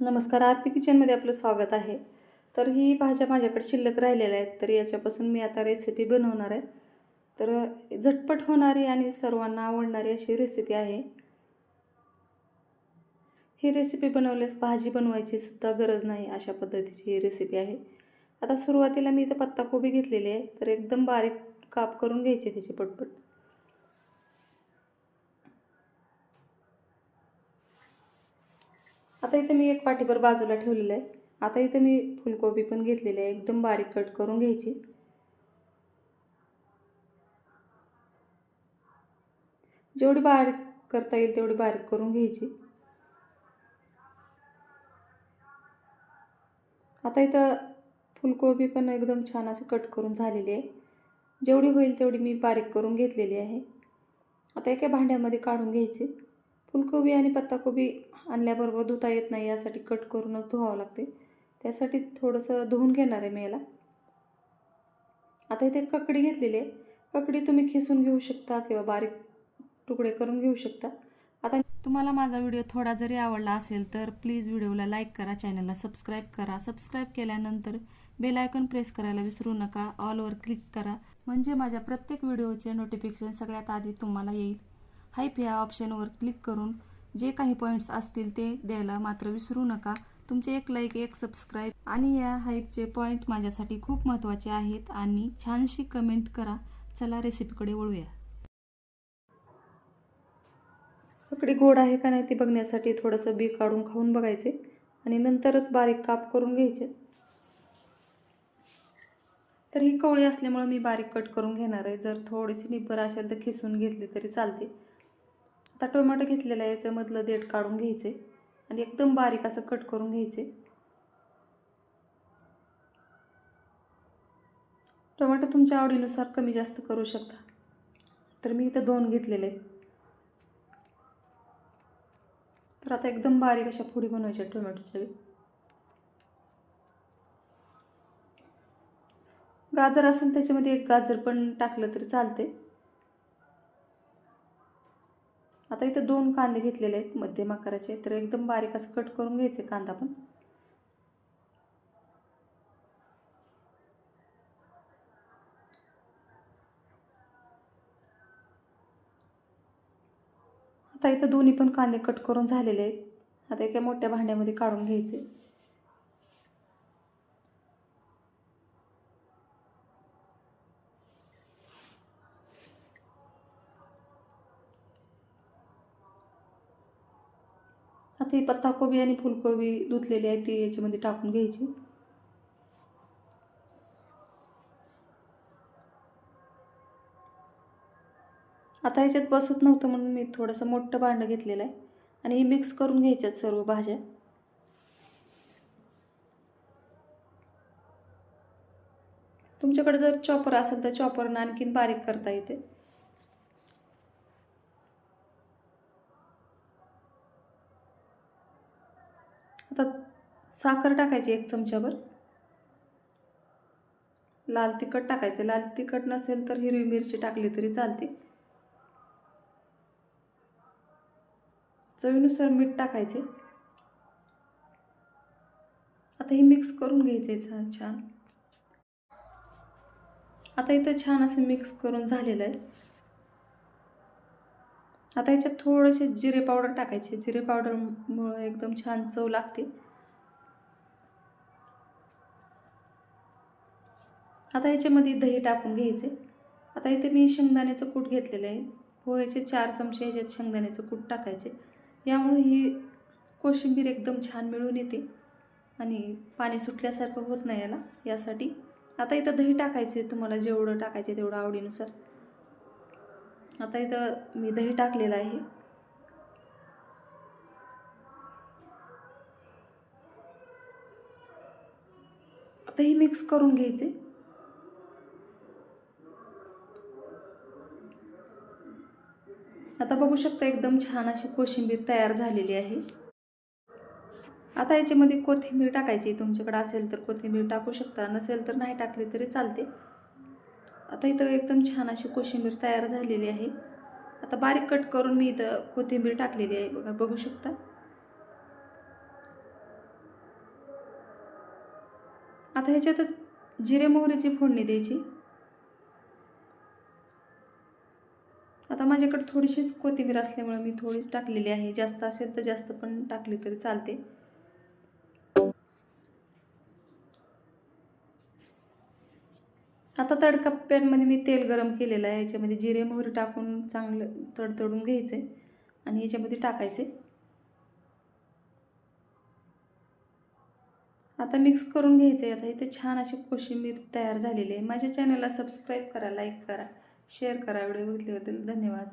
नमस्कार R P किचनमध्ये आपलं स्वागत आहे. तर ही भाज्या माझ्याकडे शिल्लक राहिलेल्या आहेत तर याच्यापासून मी आता रेसिपी बनवणार आहे. तर झटपट होणारी आणि सर्वांना आवडणारी अशी रेसिपी आहे. ही रेसिपी बनवल्यास भाजी बनवायची सुद्धा गरज नाही अशा पद्धतीची ही रेसिपी आहे. आता सुरुवातीला मी इथं पत्ताकोबी घेतलेली आहे तर एकदम बारीक काप करून घ्यायची त्याची पटपट. आता इथे मी एक पाठीभर बाजूला ठेवलेलं आहे. आता इथे मी फुलकोबी पण घेतलेली आहे. एकदम बारीक कट करून घ्यायची. जेवढी बारीक करता येईल तेवढी बारीक करून घ्यायची. आता इथं फुलकोबी पण एकदम छान असं कट करून झालेली आहे. जेवढी होईल तेवढी मी बारीक करून घेतलेली आहे. आता एका भांड्यामध्ये काढून घ्यायची. फुलकोबी आणि पत्ताकोबी आणल्याबरोबर धुता येत नाही यासाठी कट करूनच धुवावं लागते. त्यासाठी थोडंसं धुवून घेणार आहे मी याला. आता इथे ककडी घेतलेली आहे. ककडी तुम्ही खिसून घेऊ शकता किंवा बारीक तुकडे करून घेऊ शकता. आता तुम्हाला माझा व्हिडिओ थोडा जरी आवडला असेल तर प्लीज व्हिडिओला लाईक करा चॅनलला सबस्क्राईब करा. सबस्क्राईब केल्यानंतर बेल आयकॉन प्रेस करायला विसरू नका. ऑलवर क्लिक करा. म्हणजे माझ्या प्रत्येक व्हिडिओचे नोटिफिकेशन सगळ्यात आधी तुम्हाला येईल. हाईप या ऑप्शनवर क्लिक करून जे काही पॉईंट्स असतील ते द्यायला मात्र विसरू नका. तुमचे एक लाईक एक सबस्क्राईब आणि या हाईपचे पॉईंट माझ्यासाठी खूप महत्त्वाचे आहेत आणि छानशी कमेंट करा. चला रेसिपीकडे वळूया. ककडी गोड आहे का नाही ते बघण्यासाठी थोडंसं बी काढून खाऊन बघायचे आणि नंतरच बारीक काप करून घ्यायचे. तर ही कवळी असल्यामुळे मी बारीक कट करून घेणार आहे. जर थोडीशी निब्बर असेल तर खिसून घेतली तरी चालते. आता टोमॅटो घेतलेला आहे याच्यामधलं देठ काढून घ्यायचे आणि एकदम बारीक असं कट करून घ्यायचे. टोमॅटो तुमच्या आवडीनुसार कमी जास्त करू शकता. तर मी इथं दोन घेतलेले आहेत. तर आता एकदम बारीक अशा फोडी बनवायच्या टोमॅटोच्या. गाजर असेल त्याच्यामध्ये एक गाजर पण टाकलं तरी चालते आता इथं दोन कांदे घेतलेले आहेत मध्यम आकाराचे तर एकदम बारीक असं कट करून घ्यायचे कांदा पण. आता इथं दोन्ही पण कांदे कट करून झालेले आहेत. आता एका मोठ्या भांड्यामध्ये काढून घ्यायचे. आता ही पत्ताकोबी आणि फुलकोबी धुतलेली आहे ती याच्यामध्ये टाकून घ्यायची. आता ह्याच्यात बसत नव्हतं म्हणून मी थोडंसं मोठं भांडं घेतलेलं आहे. आणि ही मिक्स करून घ्यायच्यात सर्व भाज्या. तुमच्याकडे जर चॉपर असेल तर चॉपरनं आणखीन बारीक करता येते. आता साखर टाकायची एक चमच्यावर लाल तिखट टाकायचे. लाल तिखट नसेल तर हिरवी मिरची टाकली तरी चालते. चवीनुसार मीठ टाकायचे. आता हे मिक्स करून घ्यायचे छान. आता इथं छान असं मिक्स करून झालेलं आहे. आता याच्यात थोडेसे जिरे पावडर टाकायचे. जिरे पावडरमुळं एकदम छान चव लागते. आता याच्यामध्ये दही टाकून घ्यायचे. आता इथे मी शेंगदाण्याचं कूट घेतलेलं आहे. पोह्याचे चार चमचे ह्याच्यात शेंगदाण्याचं कूट टाकायचे. यामुळे ही कोशिंबीर एकदम छान मिळून येते आणि पाणी सुटल्यासारखं होत नाही याला यासाठी. आता इथं दही टाकायचे. तुम्हाला जेवढं टाकायचे तेवढं आवडीनुसार. आता इथं मी दही टाकलेलं आहे. आता ही मिक्स करून घ्यायचे. आता बघू शकता एकदम छान अशी कोशिंबीर तयार झालेली आहे. आता याच्यामध्ये कोथिंबीर टाकायची. तुमच्याकडे असेल तर कोथिंबीर टाकू शकता नसेल तर नाही टाकली तरी चालते. आता इथं एकदम छान अशी कोशिंबीर तयार झालेली आहे. आता बारीक कट करून मी इथं कोथिंबीर टाकलेली आहे. बघा बघू शकता? आता ह्याच्यातच जिरे मोहरीची फोडणी द्यायची. आता माझ्याकडे थोडीशीच कोथिंबीर असल्यामुळे मी थोडीच टाकलेली आहे. जास्त असेल तर जास्त पण टाकली तरी चालते. आता तडका पॅनमध्ये मी तेल गरम केलेलं आहे. याच्यामध्ये जिरे मोहरी टाकून चांगलं तडतडून घ्यायचं आहे आणि याच्यामध्ये टाकायचे. आता मिक्स करून घ्यायचं. आहे आता इथे छान अशी कोशिंबीर तयार झालेली आहे. माझ्या चॅनलला सबस्क्राईब करा लाईक करा शेअर करा. व्हिडिओ बघितल्याबद्दल धन्यवाद.